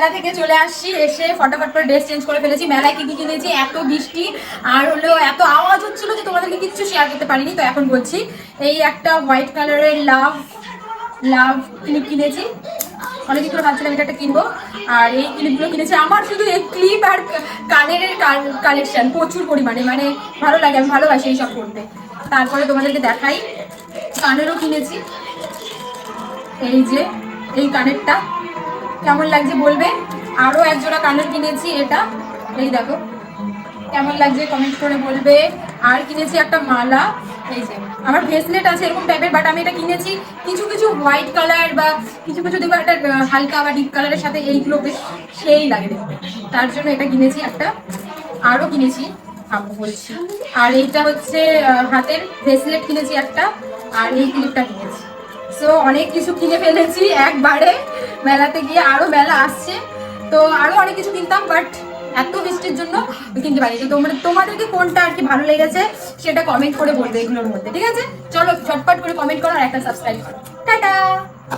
মেলা থেকে চলে আসছি, এসে ফটাফট করে ড্রেস চেঞ্জ করে ফেলেছি। মেলায় কি কি কিনেছি? এত বৃষ্টি, আর হলো এত আওয়াজ হচ্ছিল যে তোমাদেরকে কিচ্ছু শেয়ার করতে পারিনি। তো এখন বলছি, এই একটা হোয়াইট কালারের লাভ লাভ ক্লিপ কিনেছি। অনেকদিন করে ভাবছিলাম এটা একটা কিনবো। আর এই ক্লিপগুলো কিনেছি। আমার শুধু এই ক্লিপ আর কানের কালেকশন প্রচুর পরিমাণে। মানে ভালো লাগে, আমি ভালোবাসি এইসব করতে। তারপরে তোমাদেরকে দেখাই। কানেরও কিনেছি। এই যে, এই কানেরটা। কেমন লাগছে বলবে? আরও একজোড়া কানের কিনেছি এটা। এই দেখো, কেমন লাগছে কমেন্ট করে বলবে। আর কিনেছি একটা মালা। এই যে, আমার ব্রেসলেট আছে এরকম টাইপের বাট আমি এটা কিনেছি কিছু কিছু হোয়াইট কালার বা কিছু কিছু দেখব একটা হালকা বা ডিপ কালারের সাথে এইগুলো বেশ সেই লাগে তার জন্য এটা কিনেছি একটা আরও কিনেছি, আম্মু বলছি। আর এইটা হচ্ছে হাতের ব্রেসলেট কিনেছি একটা, আর এই ক্লিপটা কিনেছি। সো অনেক কিছু কিনে ফেলেছি একবারে। মেলাতে গিয়ে আরও মেলা আসছে। তো আরও অনেক কিছু কিনতাম বাট এত বৃষ্টির জন্য কিনতে পারি তো তোমরা তোমাদেরকে কোনটা আর কি ভালো লেগেছে সেটা কমেন্ট করে বলবে এগুলোর মধ্যে, ঠিক আছে? চলো, ঝটপট করে কমেন্ট করো আর একটা সাবস্ক্রাইব করো। টাটা!